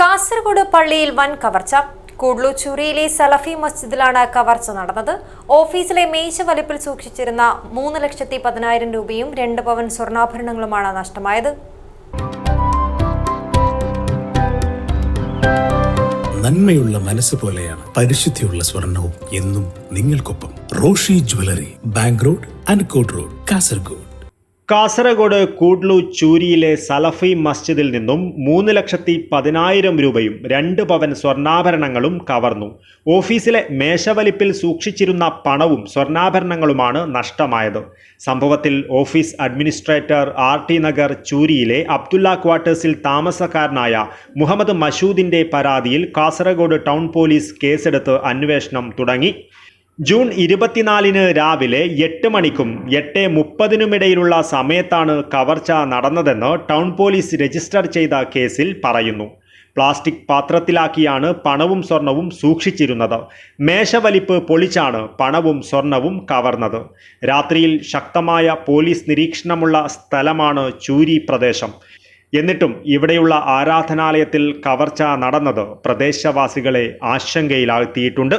കാസർഗോഡ് പള്ളിയിൽ വൻ കവർച്ച. കൂഡ്ലൂച്ചൂരിയിലെ സലഫി മസ്ജിദിലാണ് കവർച്ച നടന്നത്. ഓഫീസിലെ മേശ വലിപ്പിൽ സൂക്ഷിച്ചിരുന്ന മൂന്ന് ലക്ഷത്തി പതിനായിരം രൂപയും രണ്ട് പവൻ സ്വർണാഭരണങ്ങളുമാണ് നഷ്ടമായത്. നന്മയുള്ള മനസ്സ് പോലെയാണ് പരിശുദ്ധിയുള്ള സ്വർണവും എന്നും നിങ്ങൾക്കൊപ്പം Roshi jewellery bank road അൻകോട്ട് road Kasaragod. Kasaragod Koodlu ചൂരിയിലെ സലഫി മസ്ജിദിൽ നിന്നും മൂന്ന് ലക്ഷത്തി പതിനായിരം രൂപയും രണ്ട് പവൻ സ്വർണാഭരണങ്ങളും കവർന്നു. ഓഫീസിലെ മേശവലിപ്പിൽ സൂക്ഷിച്ചിരുന്ന പണവും സ്വർണാഭരണങ്ങളുമാണ് നഷ്ടമായത്. സംഭവത്തിൽ office administrator R T Nagar ചൂരിയിലെ Abdullah ക്വാർട്ടേഴ്സിൽ താമസക്കാരനായ മുഹമ്മദ് മഷൂദിന്റെ പരാതിയിൽ കാസർഗോഡ് ടൗൺ പോലീസ് കേസെടുത്ത് അന്വേഷണം തുടങ്ങി. ജൂൺ ഇരുപത്തിനാലിന് രാവിലെ എട്ട് മണിക്കും എട്ട് മുപ്പതിനുമിടയിലുള്ള സമയത്താണ് കവർച്ച നടന്നതെന്ന് ടൗൺ പോലീസ് രജിസ്റ്റർ ചെയ്ത കേസിൽ പറയുന്നു. പ്ലാസ്റ്റിക് പാത്രത്തിലാക്കിയാണ് പണവും സ്വർണവും സൂക്ഷിച്ചിരുന്നത്. മേശവലിപ്പ് പൊളിച്ചാണ് പണവും സ്വർണവും കവർന്നത്. രാത്രിയിൽ ശക്തമായ പോലീസ് നിരീക്ഷണമുള്ള സ്ഥലമാണ് ചൂരി പ്രദേശം. എന്നിട്ടും ഇവിടെയുള്ള ആരാധനാലയത്തിൽ കവർച്ച നടന്നത് പ്രദേശവാസികളെ ആശങ്കയിലാഴ്ത്തിയിട്ടുണ്ട്.